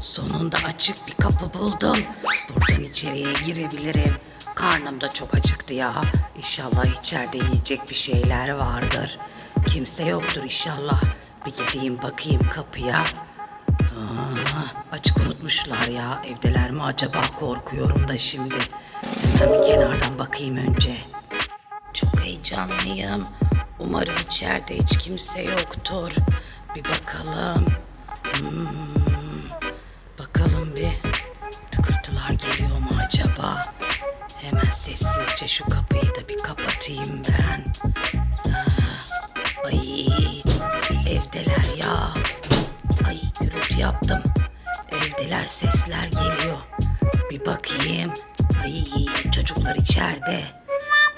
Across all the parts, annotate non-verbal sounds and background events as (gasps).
Sonunda açık bir kapı buldum. Buradan içeriye girebilirim. Karnım da çok acıktı ya. İnşallah içeride yiyecek bir şeyler vardır. Kimse yoktur inşallah. Bir gideyim bakayım kapıya. Aa, açık unutmuşlar ya. Evdeler mi acaba korkuyorum da şimdi. Ben bir kenardan bakayım önce. Çok heyecanlıyım. Umarım içeride hiç kimse yoktur. Bir bakalım. Kapatayım ben. Ay evdeler ya. Ay gürültü yaptım. Evdeler sesler geliyor. Bir bakayım. Ay çocuklar içeride.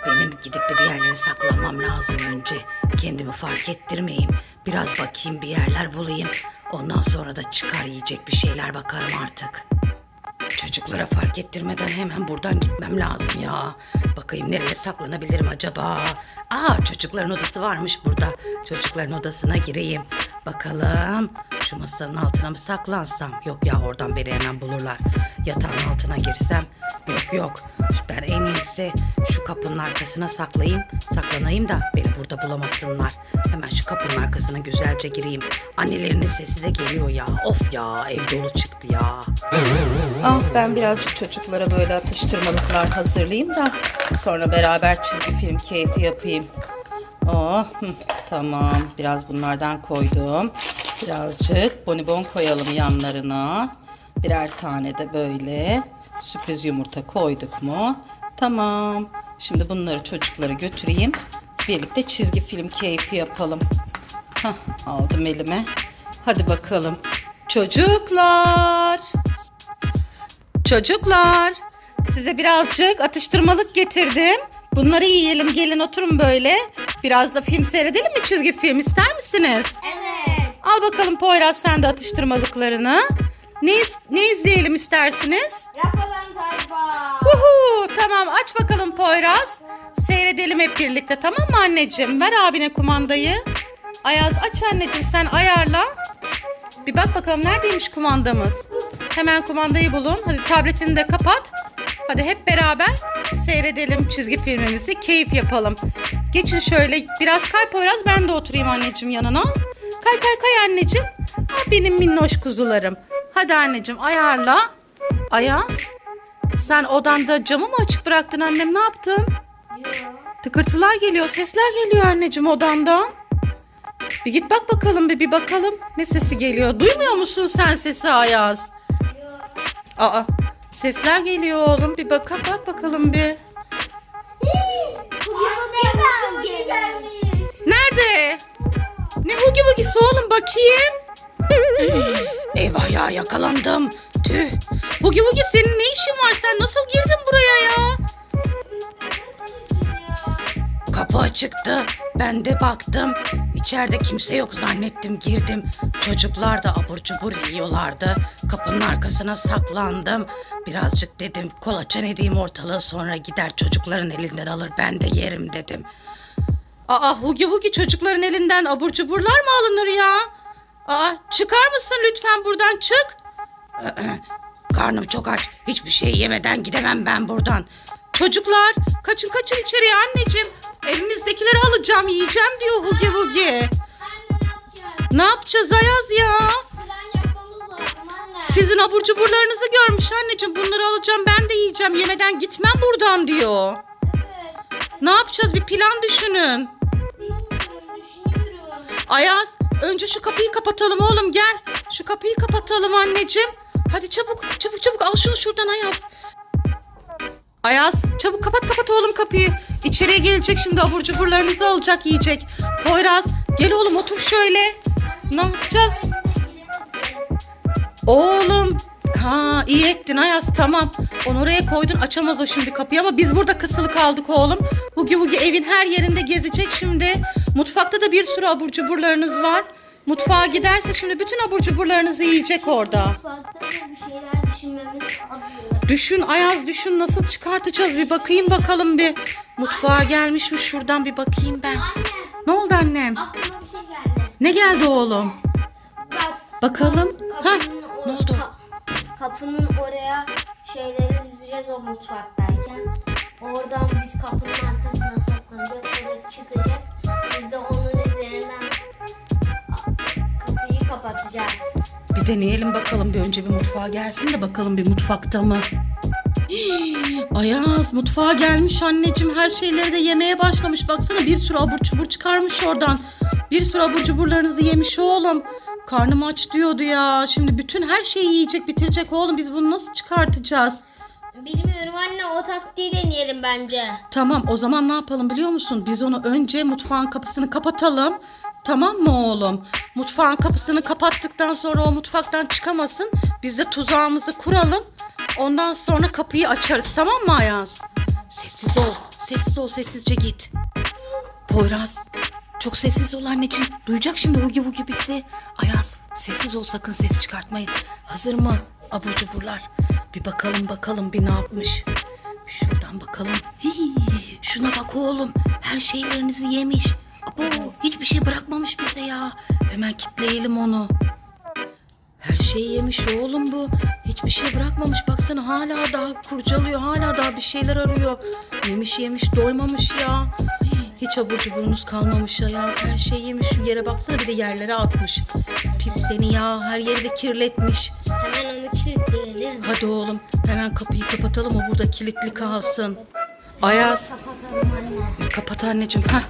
Benim gidip de bir yerlere saklanmam lazım önce. Kendimi fark ettirmeyeyim. Biraz bakayım bir yerler bulayım. Ondan sonra da çıkar yiyecek bir şeyler bakarım artık. Çocuklara fark ettirmeden hemen buradan gitmem lazım ya. Bakayım nereye saklanabilirim acaba? Aa çocukların odası varmış burada. Çocukların odasına gireyim. Bakalım şu masanın altına mı saklansam? Yok ya oradan beni hemen bulurlar. Yatağın altına girsem? Yok yok. Ben en iyisi şu kapının arkasına saklayayım. Saklanayım da beni burada bulamasınlar. Hemen şu kapının arkasına güzelce gireyim. Annelerinin sesi de geliyor ya. Of ya ev dolu çıktı ya. Ah ben birazcık çocuklara böyle atıştırmalıklar hazırlayayım da sonra beraber çizgi film keyfi yapayım. Oh tamam biraz bunlardan koydum. Birazcık bonibon koyalım yanlarına. Birer tane de böyle sürpriz yumurta koyduk mu? Tamam. Şimdi bunları çocuklara götüreyim. Birlikte çizgi film keyfi yapalım. Hah, aldım elime. Hadi bakalım. Çocuklar. Çocuklar, size birazcık atıştırmalık getirdim. Bunları yiyelim, gelin oturun böyle. Biraz da film seyredelim mi? Çizgi film ister misiniz? Evet. Al bakalım Poyraz sen de atıştırmalıklarını. Ne, is- ne izleyelim istersiniz? Rafadan tayfa. Uhu, tamam aç bakalım Poyraz. Seyredelim hep birlikte tamam mı anneciğim? Ver abine kumandayı. Ayaz aç anneciğim sen ayarla. Bir bak bakalım neredeymiş kumandamız. Hemen kumandayı bulun. Hadi tabletini de kapat. Hadi hep beraber seyredelim çizgi filmimizi. Keyif yapalım. Geçin şöyle biraz kay Poyraz ben de oturayım anneciğim yanına. Kay kay kay anneciğim. Ah benim minnoş kuzularım. Hadi anneciğim ayarla. Ayaz. Sen odanda camı mı açık bıraktın annem ne yaptın? Tıkırtılar geliyor sesler geliyor anneciğim odandan. Bir git bak bakalım bir, bir bakalım ne sesi geliyor. Duymuyor musun sen sesi Ayaz? Aa sesler geliyor oğlum bir bak bak bakalım bir. Nerede? Ne hugi vugisi oğlum bakayım. (laughs) Eyvah ya yakalandım. Tüh. Bugi Bugi senin ne işin var? Sen nasıl girdin buraya ya? Kapı açıktı. Ben de baktım. İçeride kimse yok zannettim girdim. Çocuklar da abur cubur yiyorlardı. Kapının arkasına saklandım. Birazcık dedim kolaçan edeyim ortalığı sonra gider çocukların elinden alır ben de yerim dedim. Aa hugi hugi çocukların elinden abur cuburlar mı alınır ya? Aa çıkar mısın lütfen buradan çık. (clears throat) Karnım çok aç. Hiçbir şey yemeden gidemem ben buradan. Çocuklar kaçın kaçın içeriye anneciğim. Elimizdekileri alacağım yiyeceğim diyor Hugi Hugi. Ne yapacağız Ayaz ya? Sizin abur cuburlarınızı görmüş anneciğim. Bunları alacağım ben de yiyeceğim. Yemeden gitmem buradan diyor. Ne yapacağız bir plan düşünün. Ayaz önce şu kapıyı kapatalım oğlum gel. Şu kapıyı kapatalım anneciğim. Hadi çabuk çabuk çabuk al şunu şuradan Ayaz. Ayaz çabuk kapat kapat oğlum kapıyı. İçeriye gelecek şimdi abur cuburlarınızı alacak yiyecek. Poyraz gel oğlum otur şöyle. Ne yapacağız? Oğlum ha iyi ettin Ayaz tamam. Onu oraya koydun açamaz o şimdi kapıyı ama biz burada kısılı kaldık oğlum. Hugi Hugi evin her yerinde gezecek şimdi. Mutfakta da bir sürü abur cuburlarınız var. Mutfağa giderse şimdi bütün abur cuburlarınızı yiyecek orada. Mutfakta da bir şeyler düşünmemiz lazım. Düşün Ayaz düşün nasıl çıkartacağız bir bakayım bakalım bir. Mutfağa gelmiş mi şuradan bir bakayım ben. Anne Ne oldu annem? aklıma bir şey geldi. Ne geldi oğlum? Bak Bakalım. Ha kapının Ne oldu? ka- kapının oraya şeyleri dizeceğiz o mutfaktayken. Oradan biz kapının arkasına saklanacağız. O da çıkacak. Biz de onun üzerinden kapıyı kapatacağız. Bir deneyelim bakalım. Bir önce bir mutfağa gelsin de bakalım bir mutfakta mı? (gasps) Ayaz mutfağa gelmiş anneciğim. Her şeyleri de yemeye başlamış. Baksana bir sürü abur cubur çıkarmış oradan. Bir sürü abur cuburlarınızı yemiş oğlum. Karnım aç diyordu ya. Şimdi bütün her şeyi yiyecek bitirecek oğlum. Biz bunu nasıl çıkartacağız? Bilmiyorum anne o taktiği deneyelim bence. Tamam o zaman ne yapalım biliyor musun? Biz onu önce mutfağın kapısını kapatalım. Tamam mı oğlum? Mutfağın kapısını kapattıktan sonra o mutfaktan çıkamasın. Biz de tuzağımızı kuralım. Ondan sonra kapıyı açarız tamam mı Ayaz? Sessiz ol. Sessiz ol sessizce git. Poyraz çok sessiz ol anneciğim. Duyacak şimdi hugi hugi bizi. Ayaz sessiz ol sakın ses çıkartmayın. Hazır mı abur cuburlar? Bir bakalım bakalım bir ne yapmış. Bir şuradan bakalım. Hii, şuna bak oğlum. Her şeylerinizi yemiş. Abo, hiçbir şey bırakmamış bize ya. Hemen kitleyelim onu. Her şeyi yemiş oğlum bu. Hiçbir şey bırakmamış. Baksana hala daha kurcalıyor. Hala daha bir şeyler arıyor. Yemiş yemiş doymamış ya. Hiç abur cuburunuz kalmamış ya. Her şeyi yemiş. Şu yere baksana bir de yerlere atmış. Pis seni ya. Her yeri de kirletmiş. Hemen onu kilitleyelim. Hadi oğlum hemen kapıyı kapatalım. O burada kilitli kalsın. Ayaz. Kapat anneciğim. Heh.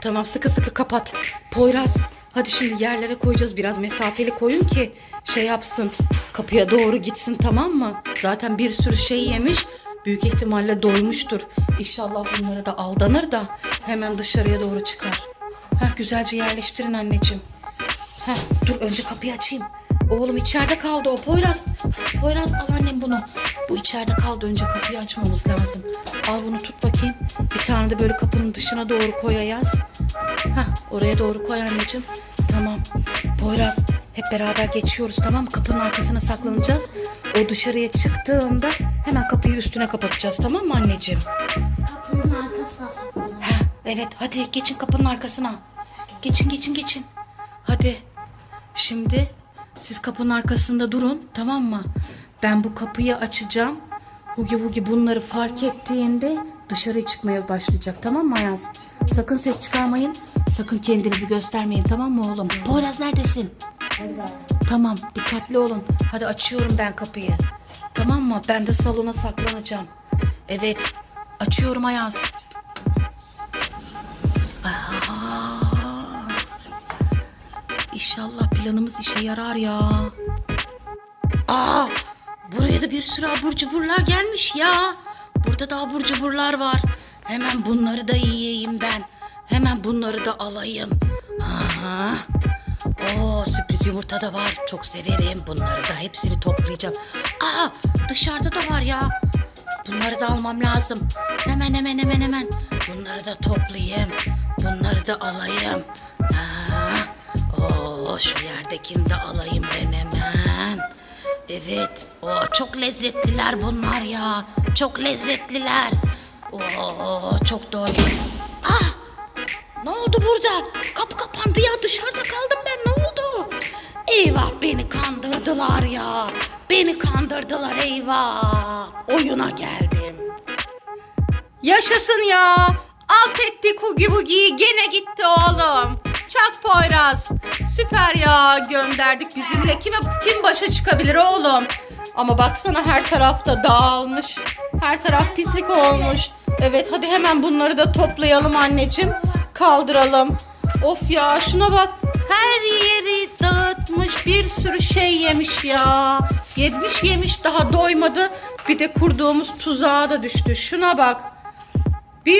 Tamam sıkı sıkı kapat. Poyraz. Hadi şimdi yerlere koyacağız. Biraz mesafeli koyun ki şey yapsın. Kapıya doğru gitsin tamam mı? Zaten bir sürü şey yemiş. Büyük ihtimalle doymuştur. İnşallah bunlara da aldanır da hemen dışarıya doğru çıkar. Heh, güzelce yerleştirin anneciğim. Heh, dur önce kapıyı açayım. Oğlum içeride kaldı o Poyraz. Poyraz al annem bunu. Bu içeride kaldı önce kapıyı açmamız lazım. Al bunu tut bakayım. Bir tane de böyle kapının dışına doğru koy Ayaz. Heh, oraya doğru koy anneciğim. Tamam. Poyraz hep beraber geçiyoruz tamam mı? Kapının arkasına saklanacağız. O dışarıya çıktığında hemen kapıyı üstüne kapatacağız tamam mı anneciğim? Kapının arkasına saklanalım. Ha, evet hadi geçin kapının arkasına. Geçin geçin geçin. Hadi. Şimdi siz kapının arkasında durun tamam mı? Ben bu kapıyı açacağım. Hugi Hugi bunları fark ettiğinde dışarı çıkmaya başlayacak tamam mı Ayaz? Sakın ses çıkarmayın. Sakın kendinizi göstermeyin tamam mı oğlum? Poyraz neredesin? Tamam dikkatli olun. Hadi açıyorum ben kapıyı. Tamam mı? Ben de salona saklanacağım. Evet. Açıyorum Ayaz. İnşallah planımız işe yarar ya. Aa, buraya da bir sürü abur cuburlar gelmiş ya. Burada da abur cuburlar var. Hemen bunları da yiyeyim ben. Hemen bunları da alayım. Aha. Oo sürpriz yumurta da var. Çok severim. Bunları da hepsini toplayacağım. Aa dışarıda da var ya. Bunları da almam lazım. Hemen hemen hemen hemen. Bunları da toplayayım. Bunları da alayım. Oo şu yerdekini de alayım ben hemen. Evet. Oo çok lezzetliler bunlar ya. Çok lezzetliler. Oo çok doydum. Ah ne oldu burada? Kapı kapandı ya dışarıda kaldım ben ne oldu? Eyvah beni kandırdılar ya. Beni kandırdılar eyvah. Oyuna geldim. Yaşasın ya. Alt ettik Hugi Bugi'yi gene gitti oğlum. Çak Poyraz. Süper ya gönderdik bizimle. Kime kim başa çıkabilir oğlum? Ama baksana her tarafta dağılmış. Her taraf pislik olmuş. Evet hadi hemen bunları da toplayalım anneciğim. Kaldıralım. Of ya şuna bak. Her yeri dağıtmış. Bir sürü şey yemiş ya. Yemiş yemiş daha doymadı. Bir de kurduğumuz tuzağa da düştü. Şuna bak.